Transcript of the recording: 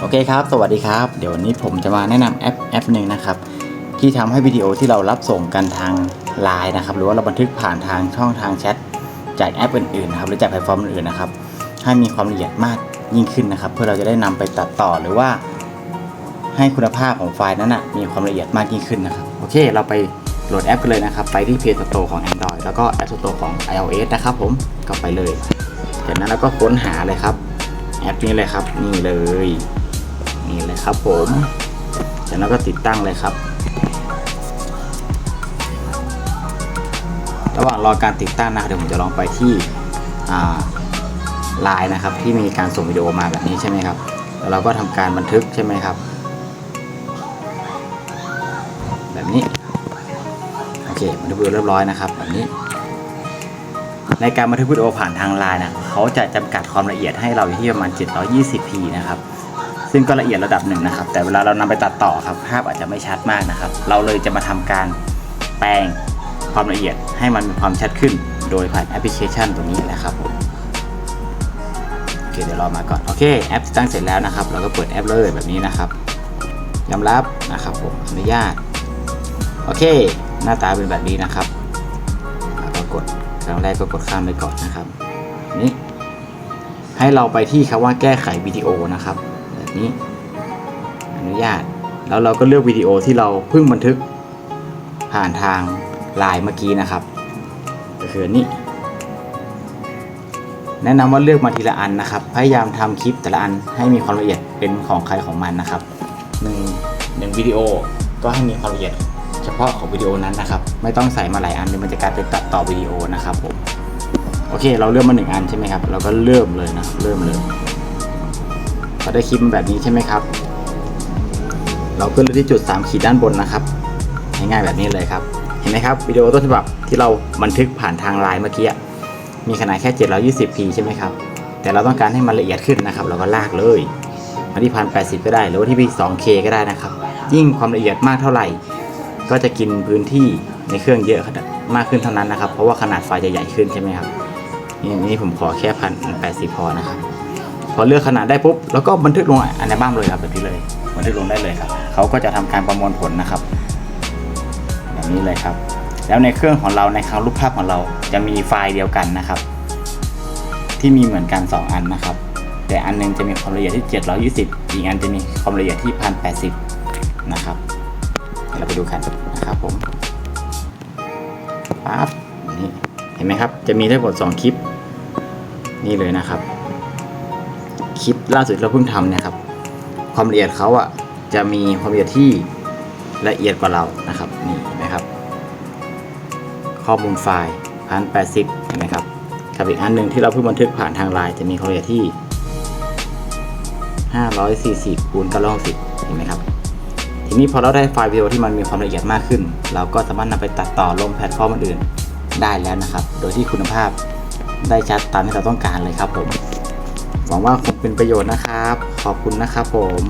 โอเคครับ สวัสดีครับ เดี๋ยววันนี้ผมจะมาแนะนำแอปแอปหนึ่งนะครับ ที่ทำให้วิดีโอที่เรารับส่งกันทางไลน์นะครับ หรือว่าเราบันทึกผ่านทางช่องทางแชทจากแอปอื่นๆนะครับหรือจากแพลตฟอร์มอื่นๆนะครับให้มีความละเอียดมากยิ่งขึ้นนะครับ เพื่อเราจะได้นำไปตัดต่อหรือว่า ให้คุณภาพของไฟล์นั้นนะมีความละเอียดมากยิ่งขึ้นนะครับ โอเค เราไปโหลดแอปกันเลยนะครับ ไปที่ Play Store ของ Android แล้วก็ App Store ของ iOS นะครับ ผมก็ไปเลยจากนั้นเราก็ค้นหาเลยครับ แอปนี้เลยครับ นี่เลย นี่เลยครับผมจากนั้นก็ติดตั้งเลยครับ ระหว่างรอการติดตั้งนะเดี๋ยวผมจะลองไปที่ไลน์นะครับ ที่มีการส่งวิดีโอมาแบบนี้ใช่ไหมครับแล้วเราก็ทำการบันทึกใช่ไหมครับ แบบนี้โอเคบันทึกวิดีโอเรียบร้อยนะครับ แบบนี้ ในการบันทึกวิดีโอผ่านทางไลน์นะเขาจะจำกัดความละเอียดให้เราอยู่ที่ประมาณ 720p นะครับ ซึ่งก็ละเอียดระดับหนึ่งนะครับ แต่เวลาเรานำไปตัดต่อครับภาพอาจจะไม่ชัดมากนะครับ เราเลยจะมาทำการแปลงความละเอียดให้มันมีความชัดขึ้น โดยผ่านแอปพลิเคชันตัวนี้นะครับผมโอเคเดี๋ยวรอมาก่อนโอเคแอปติดตั้งเสร็จแล้วนะครับ เราก็เปิดแอปเลยแบบนี้นะครับยอมรับนะครับผมอนุญาตโอเค หน้าตาเป็นแบบนี้นะครับแล้วก็กดครั้งแรกก็กดข้ามไปก่อนนะครับนี่ให้เราไปที่คำว่าแก้ไขวิดีโอนะครับ นี้อนุญาต แล้วเราก็เลือกวิดีโอที่เราเพิ่งบันทึกผ่านทางไลน์เมื่อกี้นะครับ ก็คืออนนี่แนะนำว่าเลือกมาทีละอันนะครับ พยายามทำคลิปแต่ละอันให้มีความละเอียดเป็นของใครของมันนะครับหนึ่งหนึ่งวิดีโอก็ให้มีความละเอียดเฉพาะของวิดีโอนั้นนะครับ ไม่ต้องใส่มาหลายอันเดี๋ยวมันจะกลายเป็นตัดต่อวิดีโอนะครับผมโอเค เราเลือกมาหนึ่งอันใช่ไหมครับ เราก็เริ่มเลยนะ เริ่มเลย พอได้คลิปมาแบบนี้ใช่ไหมครับ เราขึ้นเลยที่จุด 3 ขีดด้านบนนะครับ ง่ายๆแบบนี้เลยครับ เห็นไหมครับวิดีโอต้นฉบับที่เราบันทึกผ่านทางไลน์เมื่อกี้มีขนาดแค่ 720p ใช่ไหมครับ แต่เราต้องการให้มันละเอียดขึ้นนะครับ เราก็ลากเลยมาที่พันแก็ได้ หรือว่าที่ 2K ก็ได้นะครับ ยิ่งความละเอียดมากเท่าไหร่ ก็จะกินพื้นที่ในเครื่องเยอะมากขึ้นเท่านั้นนะครับ เพราะว่าขนาดไฟล์จะใหญ่ขึ้นใช่ไหมครับนี่นี่ผมขอแค่พันแปดสิบพอนะครับ พอเลือกขนาดได้ปุ๊บแล้วก็บันทึกลงอันในบ้ามเลยครับแบบนี้เลย บันทึกลงได้เลยครับเขาก็จะทำการประมวลผลนะครับแบบนี้เลยครับ แล้วในเครื่องของเราในคลังรูปภาพของเราจะมีไฟล์เดียวกันนะครับ ที่มีเหมือนกัน 2 อันนะครับ แต่อันหนึงจะมีความละเอียดที่ 720 อีกอันจะมีความละเอียดที่ 1080 นะครับเดี๋ยวเราไปดูกันนะครับผมปั๊บนี่เห็นไหมครับ จะมีทั้งหมด2คลิป นี่เลยนะครับ คลิปล่าสุดที่เราเพิ่งทำเนะครับ ความละเอียดเขาอะจะมีความละเอียดที่ละเอียดกว่าเรานะครับนี่เห็นไหมครับ ข้อมูลไฟล์พันแปดสิบเห็นไหมครับกับอีกอันหนึ่งที่เราเพิ่งบันทึกผ่านทางไลน์จะมีความละเอียดที่540คูณ960เห็นไหมครับ ทีนี้พอเราได้ไฟล์วิดีโอที่มันมีความละเอียดมากขึ้น เราก็สามารถนำไปตัดต่อลงแพลตฟอร์มอื่นได้แล้วนะครับ โดยที่คุณภาพได้ชัดตามที่เราต้องการเลยครับผม หวังว่าคงเป็นประโยชน์นะครับ ขอบคุณนะครับผม